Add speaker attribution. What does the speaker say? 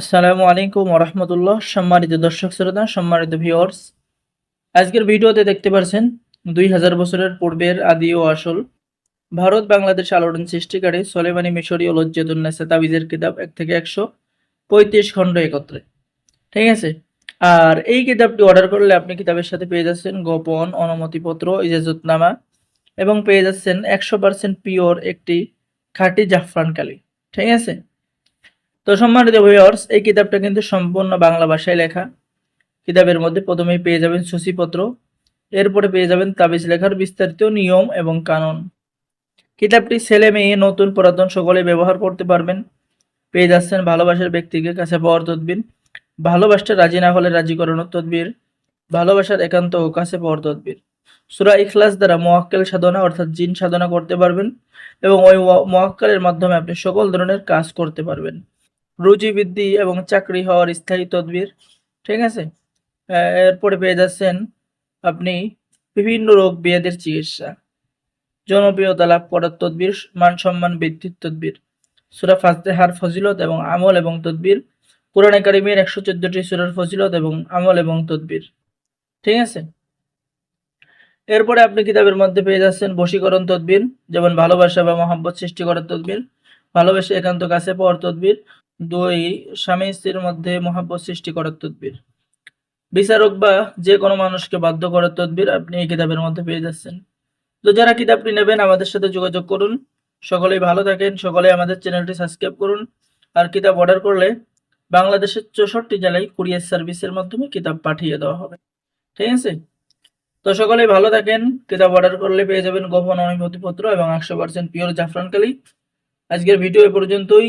Speaker 1: আসসালামু আলাইকুম রহমতুল্লাহ সম্মানিত দর্শক শ্রোতা, সম্মানিত ভিউয়ার্স আজকের ভিডিওতে দেখতে পারছেন দুই হাজার বছরের পূর্বের আদি ও আসল ভারত বাংলাদেশ আলোড়ন সৃষ্টিকারী সলেমানি মিশরীয় লজ্জাতুন্নেসা তাবিজের কিতাব এক থেকে একশো পঁয়ত্রিশ খণ্ড একত্রে। ঠিক আছে? আর এই কিতাবটি অর্ডার করলে আপনি কিতাবের সাথে পেয়ে যাচ্ছেন গোপন অনুমতিপত্র, ইজাজতনামা এবং পেয়ে যাচ্ছেন একশো পার্সেন্ট পিওর একটি খাঁটি জাফরান কালি। ঠিক আছে? তো সম্মানিত ভিউয়ার্স এই কিতাবটা কিন্তু সম্পূর্ণ বাংলা ভাষায় লেখা। কিতাবের মধ্যে প্রথমেই পেয়ে যাবেন সূচিপত্র, এরপরে পেয়ে যাবেন তাবিজ লেখার বিস্তারিত নিয়ম এবং কানুন। কিতাবটি ছেলে মেয়ে, নতুন, পুরাতন সকলে ব্যবহার করতে পারবেন। পেয়ে যাচ্ছেন ভালোবাসার ব্যক্তিকে কাছে পাওয়ার তদবির। ভালোবাসতে রাজি না হলে রাজি করানোর তদবির। ভালোবাসার একান্ত ও কাছে পাওয়ার তদবির। সুরা ইখলাস দ্বারা মোয়াক্কেল সাধনা অর্থাৎ জিন সাধনা করতে পারবেন এবং ওই মোয়াক্কেলের মাধ্যমে আপনি সকল ধরনের কাজ করতে পারবেন। রুজি বৃদ্ধি এবং চাকরি হওয়ার স্থায়ী তদবির, ঠিক আছে? এরপরে পেয়ে যাচ্ছেন আপনি বিভিন্ন রোগ ব্যাধির চিকিৎসা। জনপ্রিয়তা লাভ করার তদবির, মান সম্মান বৃদ্ধির তদবির। সুরা ফাজতে হার ফজিলত এবং আমল এবং তদবির। কোরআনে একাডেমির একশো চোদ্দটি সুরার ফজিলত এবং আমল এবং তদবির। ঠিক আছে? এরপরে আপনি কিতাবের মধ্যে পেয়ে যাচ্ছেন বশীকরণ তদবির, যেমন ভালোবাসা বা মহাব্বত সৃষ্টি করার তদবির, ভালোবাসা একান্ত কাছে পাওয়ার তদবির দুই, স্বামী স্ত্রীর মধ্যে মহাব্বত সৃষ্টি করার তদবির। বিচারক বা যে কোনো মানুষকে বাধ্য করার তদবির আপনি এই কিতাবের মধ্যে পেয়ে যাচ্ছেন। তো যারা কিতাবটি নেবেন, আমাদের সাথে যোগাযোগ করুন। সকলেই ভালো থাকেন সকলে আমাদের চ্যানেলটি সাবস্ক্রাইব করুন। আর কিতাব অর্ডার করলে বাংলাদেশের চৌষট্টি জেলায় কুরিয়ার সার্ভিসের মাধ্যমে কিতাব পাঠিয়ে দেওয়া হবে। ঠিক আছে? তো সকলেই ভালো থাকেন। কিতাব অর্ডার করলে পেয়ে যাবেন গোপন অনুমতিপত্র এবং একশো পার্সেন্ট পিওর জাফরান কালি। আজকের ভিডিও এ পর্যন্তই।